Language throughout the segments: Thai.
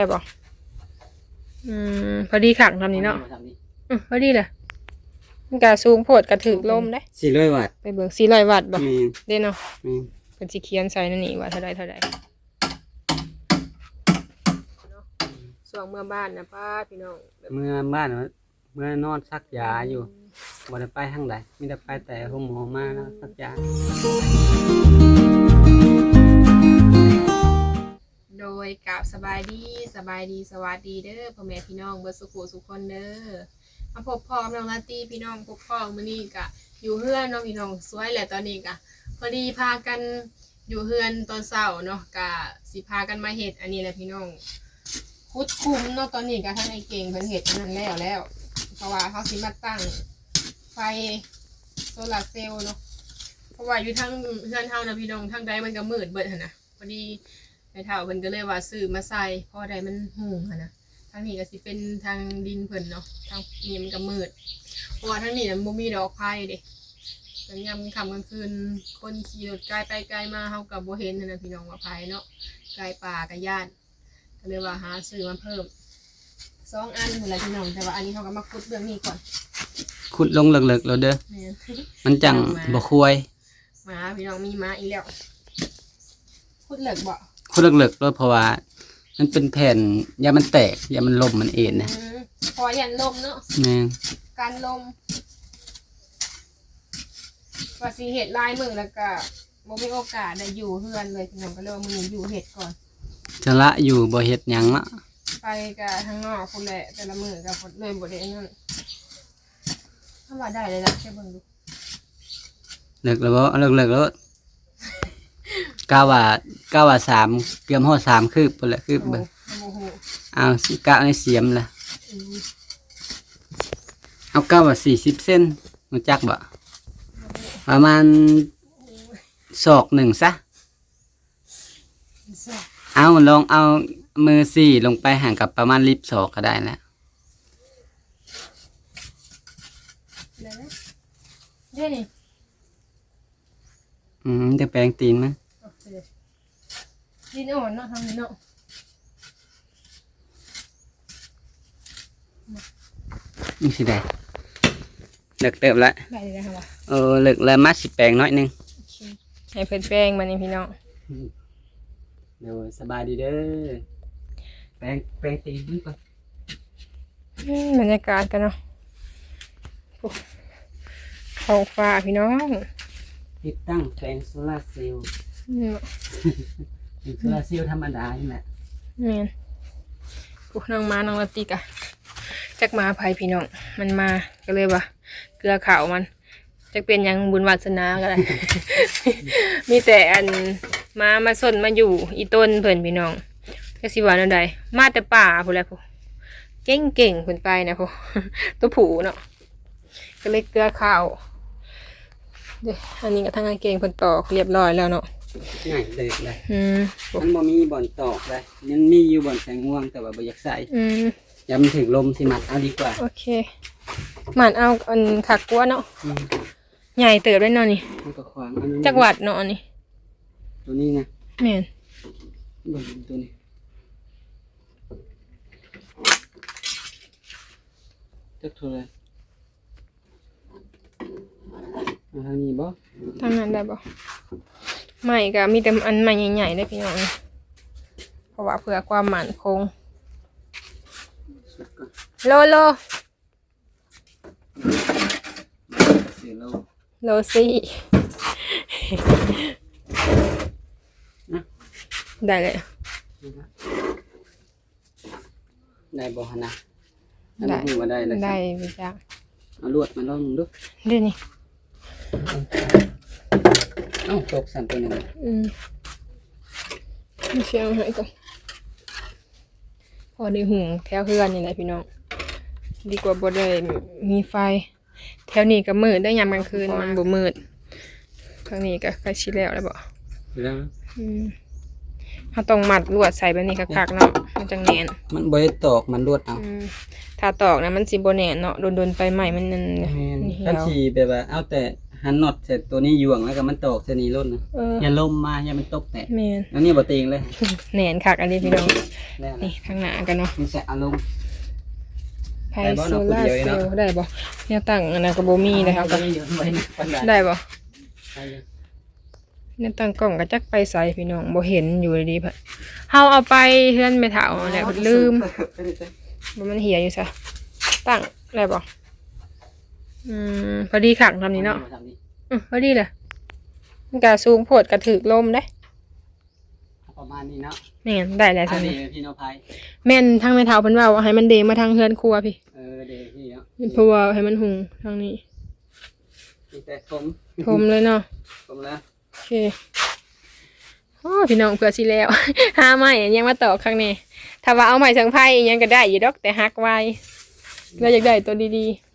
ได้บ่อืมพอดีขังทำนี้เนาะทำนี่อืมพอดีเลยมันกะสูงโพดกระถือลมได้สี่ร้อยวัตต์ไปเบิ่ง400วัตต์บ่แม่นเด้เนาะแม่นเพิ่นสิเขียนใส่นั่นนี่ว่าเท่าใดเท่าใดเนาะส่วงเมื่อบ้านนะป้าพี่น้องแบบเมื่อบ้านว่าเมื่อนอนซักยาอยู่บ่ได้ไปทางใดมีแต่ไปแต่ห้องหมอมาแล้วซักยา โดยกับสบายดีสบายดีสวัสดีเด้อพ่อแม่พี่น้องเบิดสุขุสุขคนเด้อมาพบพ่อกับน้องลาตรีพี่น้องพบพ่อมื้อนี้กะ อยู่เฮือนเนาะพี่น้องสวยแหละตอนนี้กะพอดีพากันอยู่เฮือนตอนเช้าเนาะกะสิพากันมาเฮ็ดอันนี้แหละพี่น้องคุดคุ้มเนาะตอนนี้กะท่านไอเก่งเพิ่นเฮ็ดนั้นแล้วแล้วเพราะว่าเขาสิมาตั้งไฟโซลาร์เซลล์เนาะเพราะว่าอยู่ทางเฮือนเฮานะพี่น้องทางใดมันก็มืดเบิดหั่นนะพอดี ไอ้เฒ่าเพิ่นก็เลยว่าซื้อมาใส่เพราะใดมันหุงหั่นนะทางนี้ก็สิเป็นทางดินเพิ่นเนาะทางนี้มันก็มืดเพราะว่าทางนี้น่ะบ่มีดอกไผ่เด้กลางยามค่ำกลางคืนคนขี่รถไกลไปไกลมาเฮาก็บ่เห็นหั่นนะพี่น้องว่าไผเนาะไกลป่าก็ย่านก็เลยว่าหาซื้อมาเพิ่มสองอันพุ่นล่ะพี่น้องแต่ว่าอันนี้เขาก็มาขุดเรื่องนี้ก่อนขุดลงเลิกๆแล้วเด้อแม่น มันจังบ่ควรหมาพี่น้องมีหมาอีกแล้วขุดเหล็กบ่ ขุดเลิกๆแล้วเพราะว่า มันเป็นแผ่นยามันแตกยามันล่มมันเอ็นนะอืมพอยันลมเนาะแม่นการลมว่าสีเห็ดลายมือแล้วก็บ่มีโอกาสได้อยู่เฮือนเลยพี่น้องก็เลยว่ามืออยู่เห็ดก่อน จะละอยู่บ่เฮ็ดหยังละไปกับทางนอกพุ่นแหละแต่ละมือกับพุ่นเลยบ่ได้นั่นถ้าว่าได้เลยนะแค่เบิ่งดูเลิกแล้วบ่เลิกๆแล้ว กาว่ากาว่าสามเกือบฮอดสามคืบพุ่นแหละคืบโอ้เบิ่งโหเอากะในเสียมละอืมเอากะว่าสี่สิบเส้นรู้จักบ่ประมาณศอกหนึ่งซะเอาลองเอามือสี่ลงไปห่างกับประมาณลิบศอกก็ได้แล้วเดี๋ยวนะเดี๋ยวนี่อืมจะแปลงตีนมั้ยโอเค ดินอ่อนเนาะทางนี้เนาะนี่สิได้เลิกเติบละได้เลยนะคะว่าเออเลิกแล้วมาสิแปลงน้อยหนึงให้เพิ่นแป้งมานี่พี่น้องเดี๋ยวสบายดีเด้อแปลงแปลงตีนนี่ก่อนอืมบรรยากาศกันเนาะโอ้ท้องฟ้าพี่น้องติดตั้งแปลงโซลาร์เซลล์ อืม เป็นโซลาเซลล์ธรรมดานี่แหละแม่นกูน้องมาน้องลาติกอะจักมาภัยพี่น้อง มันมาก็เลยว่าเกลือขาวมันจักเป็นหยังบุญวาสนาก็ได้ มีแต่อันมามาสนมาอยู่ อีต้นเพิ่นพี่น้องก็สิว่าแนวใดมาแต่ป่าพุ่นแหละพุ่นเก่งเก่งๆเพิ่นไปนะพุ่น ตัวผูเนาะก็เลยเกลือขาวเดี๋ยอันนี้ก็ทางงานเก่งเพิ่นตอกเรียบร้อยแล้วเนาะ ง่ายเลยเลยอืมมันบ่มีบ่อนตอกเลยยังมีอยู่บ่อนแสงง่วงแต่ว่าบ่อยากใส่อืมยามมันถึงลมสิมัดเอาดีกว่าโอเคหมันเอาอันขักกัวเนาะอืมใหญ่เติบได้เนาะนี่มันก็ขวางอันนี้จักหวัดเนาะอันนี่ตัวนี้นะแม่นเบิ่งตัวนี้จักเท่าไหรเอาทางนี้บ่ทางนั้นได้บ่ ใหม่ก็มีแต่อันใหม่ใหญ่ๆได้พี่น้องเพราะว่าเพื่อความมั่นคงสุดก่อนโลโลเสียโลโลซี่ได้เลยนะครับได้บ่ฮะนะอันได้นี้ว่าได้แล้วได้ไปจ้าเอาลวดมาลองดูเดี๋ยวนี้เอ้าตกสั่นตัวหนึงอืมไม่เชื่อให้ก่อนพอได้หุงแถวเพื่อนนี่แหละพี่น้อง ดีกว่าบ่ได้มีไฟ แถวนี้ก็มืดได้ยามกลางคืนมันบ่มืดทางนี้ก็ใกล้ชิแล้วแล้วบ่แล้วอืมเราต้องมัดลวดใส่แบบนี้คักๆเนาะมันจังแน่นมันบ่ได้ตอกมันลวดเอาอืมถ้าตอกนะมันสิบ่แน่นเนาะโดนๆไปใหม่มันนั่นแม่นเหี่คันยวสิแบบว่าเอาแต่ หันน็อตเสร็จตัวนี้หยวงแล้วก็มันตอกเสนีรุ่นนะเอออย่าลมมาอย่ามันตกแตกแม่นแล้วนี่บ่เตีงเลยแหนนคักอันนี้พี่น้องแน่นะนี่ข้างหน้ากันเนาะมันแสอารมณ์ ไพได้บ่โซเนาะล่าคนเดียวเซเองลเนาะล์ได้บ่แนวตั้งอันนั้นก็บ่มีเลยครับก็ไม่อยู่ไว้นะคนใดได้บ่ได้อยู่แนวตั้งกล้องก็จักไปใส่พี่น้องบ่เห็นอยู่ดีๆพะเฮาเอาไปเฮือนแม่เฒ่าแหละเพิ่นลืมบ่มันเหี่ยอยู่ซะตั้งได้บ่ อืมพอดีขังทำนี้เนาะอือพอดีเลยมันก็สูงโพดกระถึกลมได้ประมาณนี้เนาะแม่นได้แล้วอัซั่นนนี้นี่พี่โนภัยแม่นทางแม่เฒ่าเพิ่นว่าว่าให้มันเดมาทางเฮือนครัวพี่ เออเดี๋ยวพี่เนาะเพราะว่าให้มันหุงทางนี้มีแต่ผมพรมเลยเนาะผมแล้วโอเคโอ้พี่น้องเผื่อสิแล้วหาไม้ยังมาต่อข้างนี้ถ้าว่าเอาไม้สังไพ่อิหยังก็ได้อยู่ดอกแต่ฮักไว้เราอยากได้ตัวดีๆ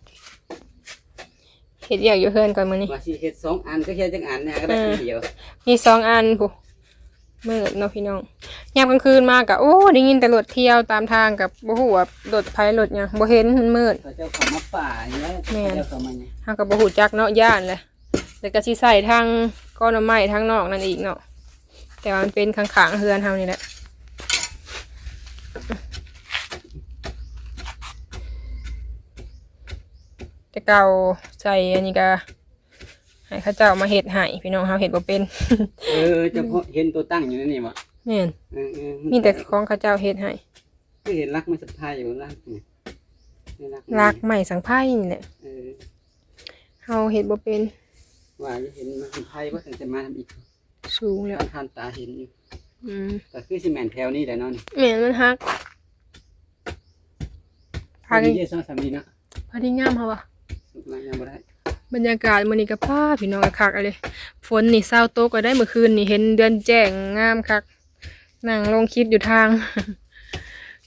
เฮ็ดอยากอยู่เฮือนก่อนมื้อนี้ว่าสิเฮ็ดสองอันก็แค่จังอันนะก็ได้อันเดียวมีสองอันผู้มืดเนาะพี่น้องยามกลางคืนมากะโอ้ได้ยินแต่รถเที่ยวตามทางกับบ่ฮู้ว่ารถไผรถหยังบ่เห็นมันมืดเขาเจ้าของมาป่าอย่างเงี้ยแม่นเจ้าของมาเนี่ยเฮาก็บ่ฮู้จักเนาะย่านแหละแต่ก็สิใส่ทางก้อนไม้ทางนอกนั่นอีกเนาะแต่ว่ามันเป็นข้างๆเฮือนเฮานี่แหละ แต่เก่าใส่อันนี้ก็ให้เขาเจ้ามาเฮ็ดให้พี่น้องเฮาเฮ็ดบ่เป็นเออเจะพาะเห็นตัวตั้งอยู่นั่นนี่วะแม่นเออเออมีแต่ของเขาเจ้าเฮ็ดให้ก็เห็นรักมันสะพายอยู่รักนี่นี่รักลากใหม่สังไพ่นี่แหละเออเฮาเฮ็ดบ่เป็นว่าจะเห็นมันสะพายว่าจะมาทำอีกสูงแล้วทานทานตาเห็นอยู่อืมก็คือสิแมนแถวนี้แหละเนาะนี่แม่นมันฮักพาพากักันนเยอะสองสามดีเนาะพอดีงามเฮาว่ะสุดมายังบ่ได้บรรยากาศมื้อนี้ก็พาพี่น้องก็คักอะเลยฝนนี่เศร้าตกก็ได้เมื่อคืนนี่เห็นเดือนแจ้งงามคักนั่งลงคลิปอยู่ทาง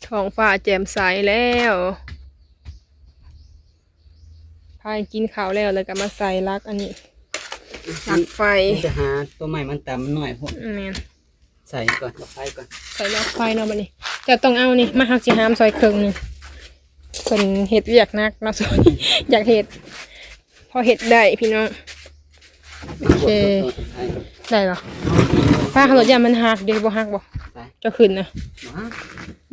ท้องฟ้าแจ่มใสแล้วพากินข้าวแล้วแล้วก็มาใส่ลักอันนี้ลักไฟมันจะหาตัวใหม่มันต่ำมันหน่อยพวกแม่นใส่ก่อนเอาไฟก่อนใส่ลักไฟเนาะบัดนี้จะต้องเอานี่มาหักสิหามซอยครึ่งหนึง เพิ่นเฮ็ดเวียกหนักเนาะซอยอยากเฮ็ด พอเฮ็ดได้พี่น้อง โอเคตัวสุดท้ายได้ปะป้าขนมยามันหักเดี๋ยวบ่หักบ่ไปจะขึ้นนะว้า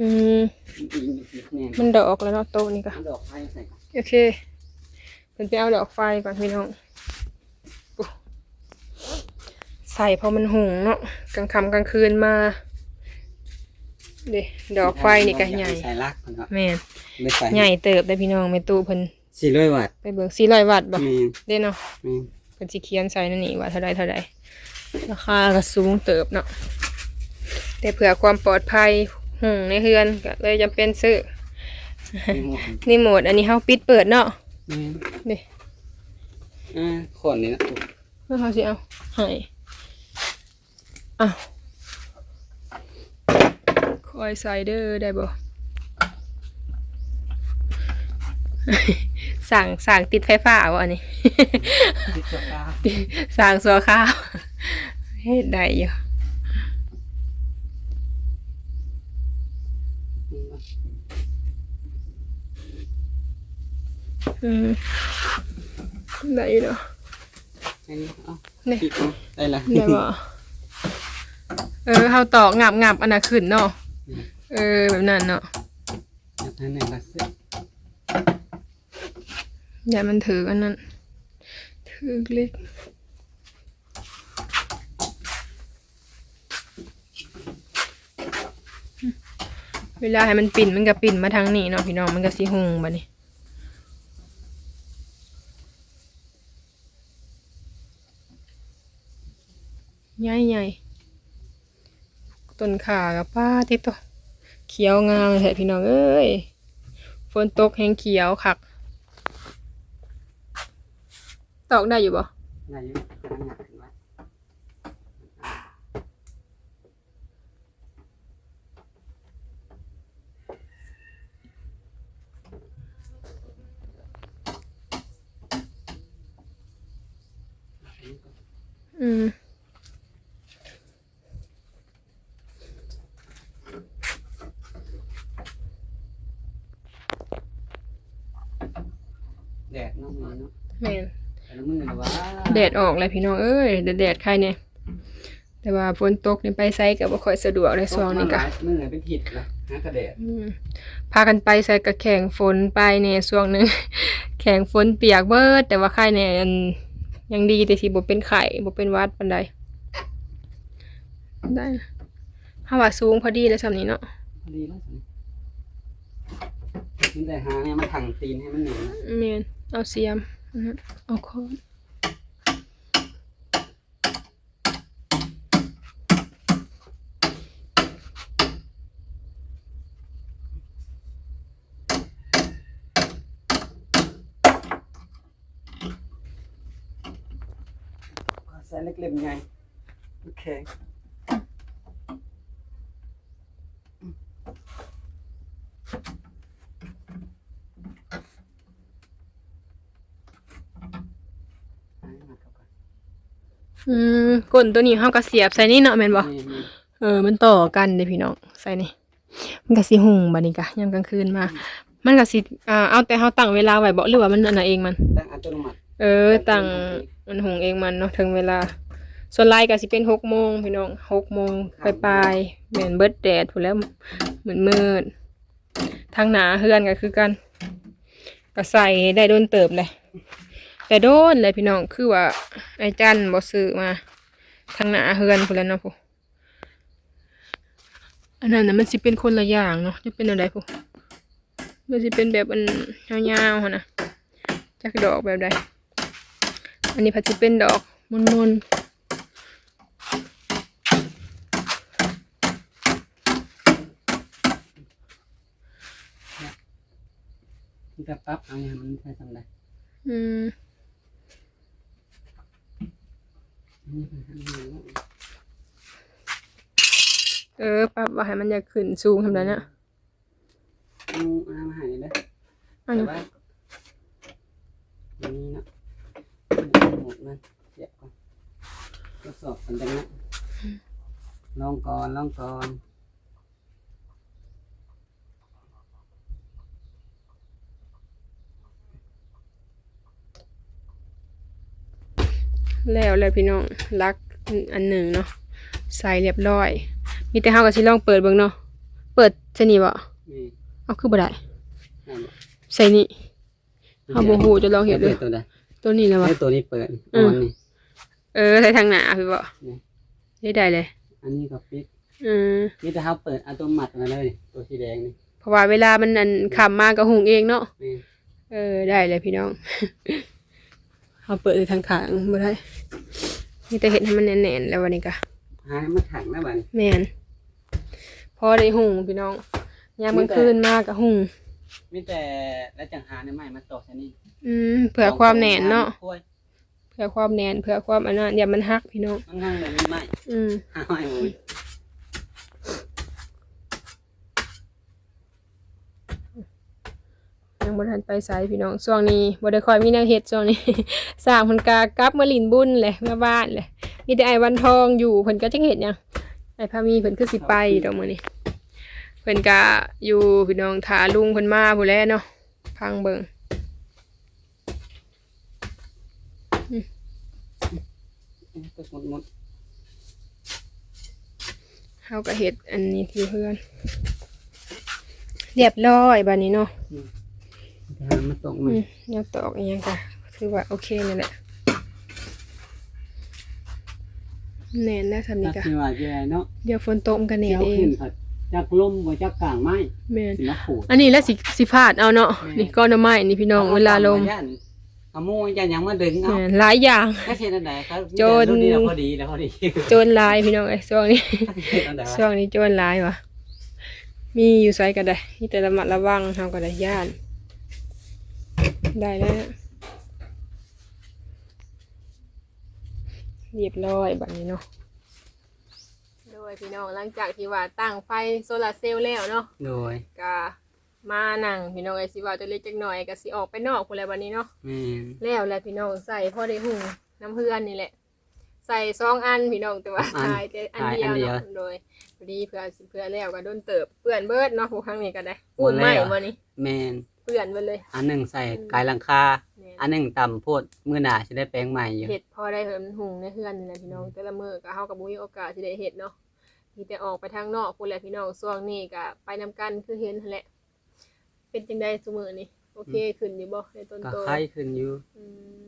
อืมอีกอีกแน่นมันดอกแล้วเนาะโตะนี่ก็เอาดอกไฟใส่ก่อนโอเคเป็นไปเอาดอกไฟก่อนพี่น้องปุ๊ใส่พอมันหุงเนาะกลางค่ำกลางคืนมา เด้ดอกไฟนี่ก็ใหญ่ใส่รักมันครับแม่นไม่ใส่ใหญ่เติบได้พี่น้องแม่ตู้เพิ่นสี่ร้อยวัตต์ไปเบิก400วัตต์บ่แม่นเด้เนาะแม่นเพิ่นสิเขียนใส่นั่นนี่ว่าเท่าใดเท่าใดราคาก็สูงเติบเนาะแต่เผื่อความปลอดภัยหุงในเฮือนก็เลยจำเป็นซื้อไม่หมดนี่โหมดอันนี้เฮาปิดเปิดเนาะแม่นเด้อ่าขอนนี่นะเพื่อเฮาสิเอาให้อ้าว คอยใส่เด้อได้บ่สั่งสั่งติดไฟฟ้าวะอันนี้ ติดสตาร์สั่งสัวข้าวเฮ็ดได้อยู่อืมได้อยู่เนาะอันนี้เอานี่ปิดเอาได้ละได้บ่เออเฮาตอกงับงับอันน่ะขึ้นเนาะ เออแบบนั้นเนาะแบบนั้นเนี่ยรักเสื้ออย่ามันถืออันนั้นถือเล็กเวลาให้มันปิ่นมันก็ปิ่นมาทางนี้เนาะพี่น้องมันก็สิหุงบัดนี้ใหญ่ใหญ่ ต้นขากับป้าติดตัวเขียวงามเลยแท้พี่น้องเอ้ยฝนตกแห้งเขียวคักตอกได้อยู่บ่ได้อยู่กำ ลังหนักขึ้นไว้อืมแดดเน้องมีเนาะแม่นแต่ละมือละว่าแดดออกเลยพี่น้องเอ้ยแดดๆใครเนี่ยแต่ว่าฝนตกนี่ไปไสก็บ่ค่อยสะดวกเลยช่วงนี้ก็มือเป็นผิดละหากระแดดอืมพากันไปใส่กระแข่งฝนไปเนี่ยช่วงหนึงแข่งฝนเปียกเบิด แต่ว่าไข้เนี่ยอันยังดีแต่สิบ่เป็นไข้บ่เป็นหวัดปานใดได้นะถ้าว่าสูงพอดีแล้วสำนี้เนาะพอดีแล้วสิมันแต่หาเนี่ยมาถังตีนให้มันหนีแม่น เอาเสียมอันนั้นเอาค้อนใส่เล็กๆไงโอเคให้มาเข้ากัน อืมก้นตัวนี้เฮาก็เสียบใส่นี่เนาะแม่นบ่นี่นี่เออ มันต่อกันเด้พี่น้องใส่นี่มันก็สิหุงบัดนี้กะยามกลางคืนมา มันก็สิอ่าเอาแต่เฮาตั้งเวลาไว้บ่หรือว่ามันอันน่ะเองมัน ตั้งอัตโนมัติเออตั้งมันหุงเองมันเนาะถึงเวลา ส่วนไลน์ก็สิเป็นหกโมงพี่น้องหกโมงปลายๆแม่นเบิดแดดพู้นแหล้วเหมือนมืดทางหนาเฮือนก็คือกันก็ใส่ได้โดนเติบเลย แต่โดนเลยพี่น้องคือว่าไอ้จันบ่ซื้อมาทางหนาเฮือนพู้นแหล้วเนาะพู้อันนั้นน่ะมันสิเป็นคนละอย่างเนาะจะเป็นอะไรพู้มันสิเป็นแบบอันยาวๆหั่นนะจักดอกแบบใดอันนี้พัดจะเป็นดอกมนมนที่จะปรับเอาเนี่ยมันใช้ทำได้ๆอืม นี่ เป็นทางนี้แล้วเออปรับว่าให้มันอยากขึ้นสูงทำไรเนี่ยเอาเอามาใหายเลยอันแต่นี้ว่าอย่างนี้เนาะเอาหมดมันเสียบก่อนทดสอบกันจังนะลองก่อนลองก่อน แล้วแล้วพี่น้องรักอันหนึ่งเนาะใส่เรียบร้อย มีแต่เฮากับสิลองเปิดเบิ่งเนาะเปิดใส่นี่บ่นี่เอาคือบ่ได้นั่นใส่นี่เฮาบ่ฮู้จะลองเฮ็ดเปิเด้ดตัวใดตัวนี้นะวะให้ตัวนี้เปิดอืมอันนี้เออใส่ทางหน้าพี่บ่นี่ได้ได้เลย อันนี้ก็ปิดอืมนี่ถ้าเขาเปิดอัตโนมัติมาเลยตัวสีแดงนี่เพราะว่าเวลามันอันขับมาก็หุงเองเนาะนี่เออได้เลยพี่น้อง เอาเปิดทางขางบ่ได้มีแต่เห็ดให้มันแน่นๆแล้ววันนี้ก็หาให้มันถังนะบัดนแม่นพอได้หุงพี่น้องยามกลางคืนมากก็หุงมีแต่แล้วจังหาในไม้มาตอกใช่นี่อืมเผื่อความแน่นเนาะโอ้ยเผื่อความแน่นเผื่อความอันนั้นอย่ามันหักพี่น้องมันง่ายเลยมีไม้อืมหาไม้โยังบ่ทันไปไสพี่น้องช่วงนี้บ่ได้ค่อยมีแนวเฮ็ดช่วงนี้สร้างเพิ่นกากลับมาลินบุญแหละมาบ้านแหละมีแต่ไอ้วันทองอยู่เพิ่นก็จังเฮ็ดหยังไอ้พามีเพิ่นคือสิไปดอกมื้อนี้เพิ่นก็อยู่พี่น้องถาลุงเพิ่นมาพู้นแหล้วเนาะพังเบิ่งหมดหมดเฮาก็เฮ็ดอันนี้ที่เพื่อนเรียบร้อยบัดนี้เนาะ หามาตอกอืมามแนวตอกอีหยังก็ถือว่าโอเคนี่แหละแน่นแล้วทำนี่ตัก็ดที่ว่าแย่เนาะเดี๋ยวฝนตกมันก็แน่เจ้านเองขึ้นผัดจากลมบ่จากกลางไม้แม่นสิมาขูดอันนี้แล้วสิสิพาดเอาเนาะแม่นี่ก้อนหน่อไม้นี่พี่น้องเวลาลมย่านเอาโม่ยันยังมาดึงเอาแม่นหลายอย่างก็เช่นอันใดครับโจร รุ่นนี้เราพอดีแล้วพอดีโจรหลายพี่น้องไอ้ช่วงนี้ เช่นอันใดวะช่วงนี้โจรหลายวะมีอยู่ไสก็ได้มีแต่ระมัดระวังเฮาก็ได้ย่าน ได้แล้ว เรียบร้อยแบบนี้เนาะโดยพี่น้องหลังจากที่ว่าตั้งไฟโซลาร์เซลล์แล้วเนาะโดยก็มานั่งพี่น้องไอสิว่าจะเล็กจักหน่อยก็สิออกไปนอกพุ่นแหละวันนี้เนาะแม่นแล้วแหละพี่น้องใส่พอได้หุงน้ำเพื่อนนี่แหละ ใส่สองอันพี่น้องแต่ว่าทายแต่อันเดียวเนาะโดยพอดีเพื่อสิเพื่อแล้วก็โดนเติบเปื่อนเบิดเนาะผู้ครั้งนี้ก็ได้อุ่นไหมวันนี้ แม่น เปื้อนไปเลยอันหนึงใส่กายหลังคา แม่นอันหนึงต่ำโพดมื้อหน้าสิได้แปลงใหม่อยู่เห็ดพอได้เพิ่นหุงในเฮือนนี่แหละพี่น้อง แต่ละมื้อก็เฮาก็บ่มีโอกาสที่ได้เฮ็ดเนาะมีแต่ออกไปทางนอกพุ่นแหละพี่น้องช่วงนี้ก็ไปนํกันคือเห็นนั่นแหละ เป็นจังได๋ซุมื้อนี้โอเคขึ้นอยู่บ่ในต้นก็โตไข้ขึ้นอยู่อืม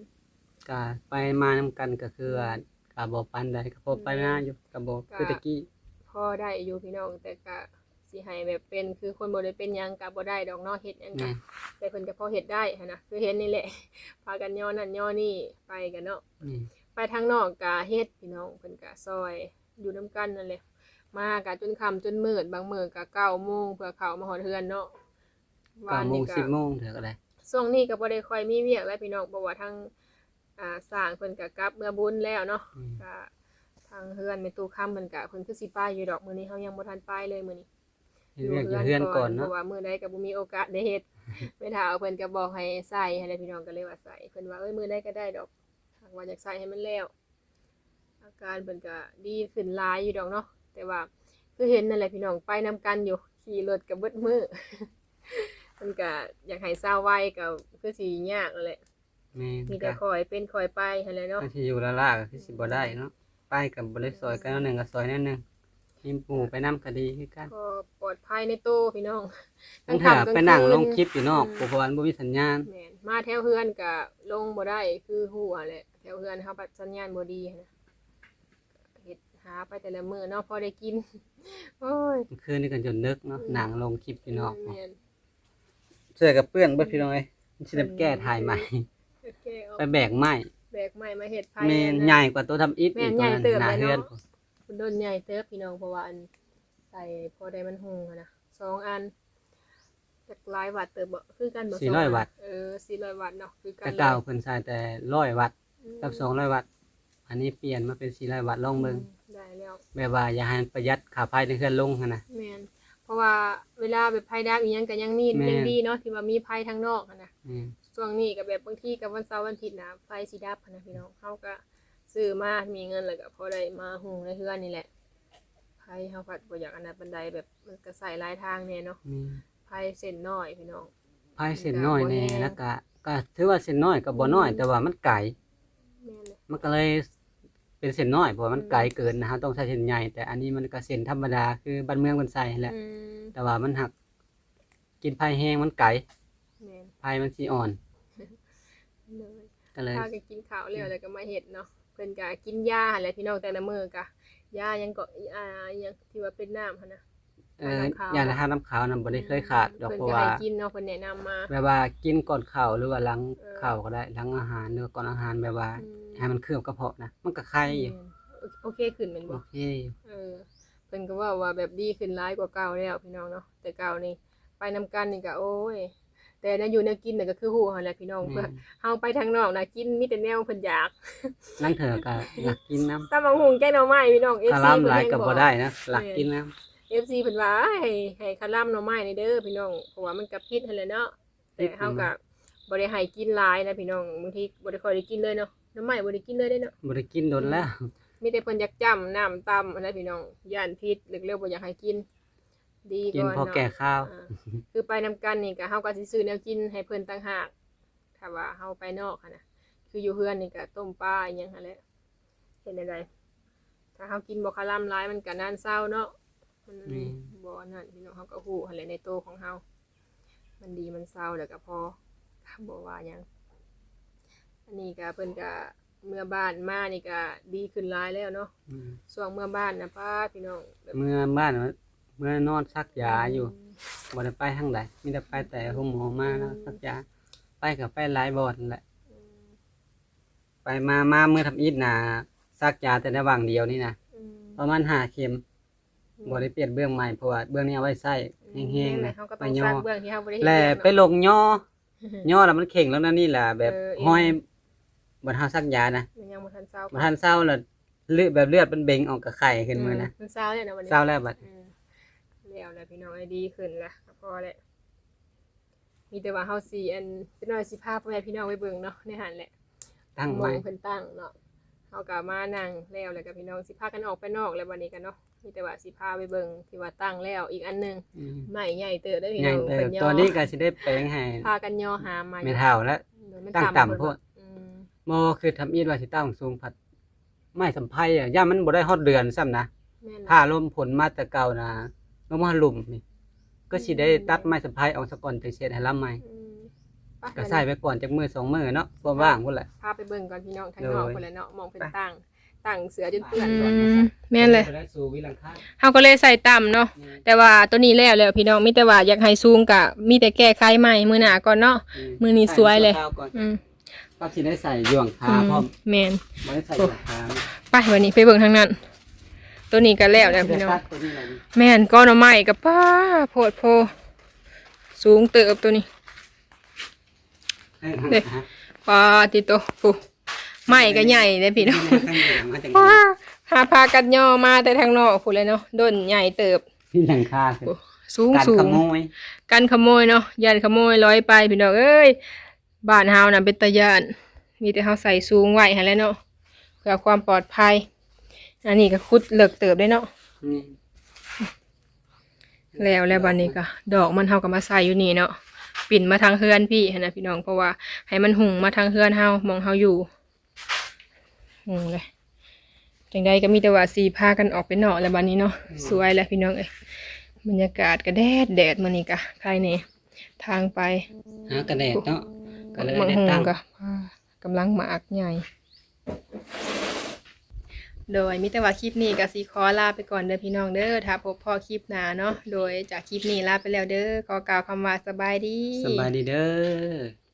ก็ไปมานํกันก็คือว่าก็บ่ปานใดก็พอไปมาอยู่ก็บ่คือตะกี้ พอได้อยู่พี่น้องแต่ก็ สิให้แบบเป็นคือคนบ่ได้เป็นหยังก็บ่ได้ดอกเนาะเฮ็ดหยังก็แม่นแต่เพิ่นก็พอเฮ็ดได้หันนะคือเห็นนี่แหละ พากันย่อนั่นย่อนี่ไปกันเนาะนี่ไปทางนอกก็เฮ็ดพี่น้องเพิ่นก็ซอยอยู่นํกันนั่นแหละมาก็จนค่ำจนมืดบางมื้อก็9โมงเพื่อเข้ามาฮอดเฮือนเนาะ9โมงก็10โมงเถอะก็ได้ช่วงนี้ก็บ่ได้ค่อยมีเวียกแล้วพี่น้องเพราะว่าทางอ่าสร้างเพิ่นก็กลับเมื่อบุญแล้วเนาะอืม ก็ทางเฮือนในตู้ค่ำเพิ่นก็เพิ่นคือสิไปอยู่ดอกมื้อนี้เฮายังบ่ทันไปเลยมื้อนี้ เฮ็ดเวียกอยู่เฮือนก่อนเพเนาะราะว่ามื้อใดก็บ่มีโอกาสได้เฮ็ดไม่ถาเอาเพิ่นก็บอกให้ใส่ให้พี่น้องก็เลยว่าใส่เพิ่นว่าเอ้ยมื้อใดก็ได้ดอกหากว่าอยากใส่ให้มันแล้ว อาการเพิ่นก็ดีขึ้นหลายอยู่ดอกเนาะแต่ว่าคือเห็นนั่นแหละพี่น้องไปนํกันอยู่ขี่รถก็เบิดมื้อเพิ่นก็อยากให้เศร้าไวก็คือสิยากนั่นแหละแม่นมีก็แต่คอยเป็นคอยไปหั่นแหละเนาะถ้าสิอยู่ละล่าก็คือสิบ่ได้เนาะไปก็บ่ได้ซอยกันอันหนึงก็ซอยนั่นหนึง มีหมู่ไปนํก็ดีคือกันก็ปลอดภัยในตู้พี่น้องบางเทื่อไปนั่งลงคลิปอยู่นอกอืมเพราะว่ามันบ่มีสัญญาณแม่นมาแถวเฮือนก็ลงบ่ได้คือหัวแหละแถวเฮือนเฮาปัดสัญญาณบ่ดีหั้นนะเฮ็ดหาไปแต่ละมื้อเนาะพอได้กินโอ้ยคืนนี้กันจนดึกเนาะอืมหนังลงคลิปอยู่นอกแม่นเสื้อกับเปื้อนเบิดพี่น้องเอ้ยมันสิได้แก้ถ่ายใหม่โอเคเอาไปแบกไม้แบกไม้มาเฮ็ดไผแม่นนะใหญ่กว่าตัวทำอิฐแม่อีนกใหญ่ตัวนั้นเติบหน้าเลยเนาะเฮือน คุณโดนใหญ่เติบพี่น้องเพราะว่าอันใส่พอได้มันหุงอะนะสองอันจากหลายวัตต์เติบบ่คือกันบ่สงน400วัตต์ เออ400วัตต์เนาะคือกัแต่นเก่าเพิ่นใส่แต่100วัตต์อืมกับ200วัตต์อันนี้เปลี่ยนมาเป็น400วัตต์ลองเบิ่งได้แล้วแบบว่าอย่าให้มันประหยัดค่าไฟในเฮือนลงหั่นน่ะแมนเพราะว่าเวลาแบบไพ่ดับอีหยังก็ยังมีแม่นยังดีเนาะที่ว่ามีไพ่ทางนอกอะนะอืมช่วงนี้ก็แบบบางทีกับวันเสาร์วันอาทิตย์นะไฟสิดับอะนะพี่น้องเฮาก็ ซื้อมามีเงินแล้วก็พอได้มาหุงในเฮือนนี่แหละไพ่เฮาผัดบ่อยากอันนั้นบันไดแบบมันก็ใส่หลายทางแน่เนาะมีไพ่เส้นน้อยพี่น้องไฟเส้นน้อยแน่บ่แห้งแล้วก็ก็ถือว่าเส้นน้อยก็บ่น้อย แต่ว่ามันไกลแม่นเลยมันก็เลยเป็นเส้นน้อยเพราะว่ามันอืมไกลเกินนะฮะต้องใช้เส้นใหญ่ แต่อันนี้มันก็เส้นธรรมดาคือบ้านเมืองมันใส่แหละ อืมแต่ว่ามันหัก กินไผ่แห้งมันไก่แม่นไผ่มันสิอ่อน เลยก็เลยพากันกินข้าวแล้วแล้วก็มาเฮ็ดเนาะ เพิ่นก็กินยาหั่นแหละพี่น้องแต่ละมื้อก็ยายังก็อ่าอิหยังที่ว่าเป็นน้ำหั่นนะ เออน้ำขาวอย่างละทานน้ำขาวน่ะบ่ได้เคยขาดดอกเพเพิ่นราะก็ว่า ให้กินเนาะเพิ่นแนะนำมา แบบว่ากินก่อนข้าวหรือว่าหลังเออ ข้าวก็ได้หลังอาหารหรือว่าก่อนอาหารแบบว่าอืมให้มันเคลือบกระเพาะนะมันก็ไข่อยู่อืมโอเคขึ้นแม่นโอบ่ เคอยู่เออเพิ่นก็ว่าว่าแบบดีขึ้นหลายกว่าเก่าแล้วพี่น้องเนาะแต่เก่านี่ไปนำกันนี่ก็โอ้ย แต่นะอยู่แนวกินน่ะก็คือฮู้หั่นแหละพี่น้องเพื่อแม่นเฮาไปทางนอกน่ะกินมีแต่แนวเพิ่นอยากนั่งเถอะก็อยากกินน้ำตำบักหุ่งแกงหน่อไม้พี่น้อง คา FC รามเพิ่หนลายแฮงก็บบ่อกได้นะหลักกินน้ำ FC เพิ่นว่าให้ให้คาร่ำหน่อไม้นี่เด้อพี่น้องเพราะว่ามันก็พิษหั่นแหละเนาะแต่เฮาก็บ่ได้ให้กินหลายนะพี่น้องบางทีบ่ได้ค่อยได้กินเลยเนาะหน่อไม้บ่ได้กินเลยเด้เนาะบ่ได้กินโดนแล้ว มีแต่เพิ่นอยากจ้ำน้ำตำอันนั้นพี่น้องย่านพิษหรือเรียกว่าอยากให้กิน ดีกินก่อนพอเนาะแก่ข้าว อ่าคือไปนำกันนี่ก็เฮาก็สิซื้อแนวกินให้เพิ่นต่างหากถ้าว่าเฮาไปนอกหั้นน่ะ คืออยู่เฮือนนี่ก็ต้มปลาอีหยังหั่นแหละเห็นได้ถ้าเฮากินบ่คาร่ำหลายมันก็นานเศร้าเนาะมันแม่นบ่นั่นพี่น้องเฮาก็ฮู้หั่นแหละในโตวของเฮามันดีมันเศร้าแล้วก็พอบ่ว่าหยังอันนี้ก็เพิ่นก็เมื่อบ้านมานี่ก็ดีขึ้นหลายแล้วเนาะอืมช่วงเมื่อบ้านนะป้าพี่น้องแบบ เมื่อบ้านว่า เมื่อนอนซักยาอยู่บ่ได้ไปทางใดมีแต่ไปแต่ห้องหมอมาแล้วซักยาไปกับไปหลายบ่อนนั่นแหละอืมไปมามาเมื่อทำอิฐน่ะซักยาแต่ในว่างเดียวนี่นะอืมประมาณห้าเข็มบ่ได้เปลี่ยนเบื้องใหม่เพราะว่าเบื้องนี้เอาไว้ใส่แห้งๆเลนะยเขาก็ไปต้องย่สอร้างเบื้องที่เขาบ่ได้เห็นแล่เนาะไปลงย่อย่อแล้วมันเข่งแล้วนั่นนี่แหละแบบเออเองห้อยบ่ทันซักยานะมันยังบ่ทันเศร้าบ่ทันเศร้าแล้วเลือดแบบเลือดมันเบ่งออกกับไข่ขึ้นมือนะมันเศร้าเนี่ยนะวันนี้เศร้าแล้วบัดอืม แล้วแล้วพี่น้องไอ้ดีขึ้นละก็พอแหละมีแต่ว่าเฮาสิอันเป็นน้อยสิพาพ่อแม่พี่น้องไปเบิ่งเนาะในหันแหละตั้งมไว้องเพิ่นตั้งเนาะเฮาก็มานั่งแล้วแล้วก็พี่น้องสิพากันออกไปนอกแล้ววันนี้กันเนาะมีแต่ว่าสิพาไปเบิ่งที่ว่าตั้งแล้วอีกอันหนึงอืมใหม่ใหญ่เติบได้อพี่ใหญ่น้องเติเป็บนย่อตัวนี้ก็สิได้แปลงให้พากันย่อหามาไม่เท่าแล้ว โดยมันตั้งต่ำโพด อืมโมคือทำอีดว่าสิตั้งสูงผัดไม่สัมไพอะย่ามันบ่ได้ฮอดเดือนซ้ำนะแม่นถ้าลมผลมาแต่เก่านะ ลมมาหลุมนี่ก็สิได้ตัดไม้สัมไพออกซะก่อนจังเสียให้ลำใหม่อืมไปก็ใส่ไปก่อนจักมือสองมือเนาะบ่ว่างพุ่นแหละ พาไปเบิ่งก่อนพี่น้องทางโดยนอกพุ่นแหละเนาะมองเป็นไปตั้งตั้งเสือจนเปื้อนอืมแม่นเลยจะได้สู่วิลังคาเฮาก็เลยใส่ต่ำเนาะแต่ว่าตัวนี้แล้วแล้วพี่น้องมีแต่ว่าอยากให้สูงกะมีแต่แก้ไขใหม่มือหน้าก่อนเนาะ มือนี้สวยเลย ใส่ก่อนอืมก็สิได้ใส่หย่วงขาพร้อมแม่นบ่ได้ใส่หย่วงขาไปวันนี้ไปเบิ่งทางนั้น ตัวนี้ก็แล้วแล้วพี่น้องตัดตัวนี้เลยนี่แม่นก้อนเอาไม้กับป้าโพดโพ สูงเติบตัวนี้เอ้ยเด้ฮะป้าติโตปูไม้ก็ใหญ่เลยพี่น้องข้างหลังมาจังป้าหาพากันย่อมาแต่ทางนอกพูดเลยเนาะด้นใหญ่เติบที่หลังคาคือสูงการสูขงโมยกันขโมยเนาะยันขโมยร้อยไปพี่น้องเอ้ยบ้านเฮาน่ะเป็นตะยานมีแต่เฮาใส่สูงไว้หั่นแหล้วเนาะเพื่อความปลอดภัย อันนี้ก็คุดเลิกเติบได้เนาะนี่แล้วแล้วบัดนี้ก็ดอกมันเฮาก็มาใส่อยู่นี่เนาะปิ่นมาทางเฮือนพี่หั่นนะพี่น้องเพราะว่า ให้มันหุงมาทางเฮือนเฮามองเฮาอยู่หุงเลยจังใดก็มีแต่ว่าสีพากันออกไปนอกแล้วบัดนี้เนาะสวยแล้วพี่น้องเอ้ยบรรยากาศก็แดดแดดมื้อนี้ก็ใครนี่ทางไปหากระแดดเนาะก็เลยมังได้หงตั้งก็กำลังหมากใหญ่ โดยมิแต่ว่าคลิปนี้ก็สีขอลาไปก่อนเด้อพี่น้องเด้อถ้าพบพ่อคลิปหน้าเนาะโดยจากคลิปนี้ลาไปแล้วเด้อขอกล่าวคำว่าสบายดี สบายดีเด้อ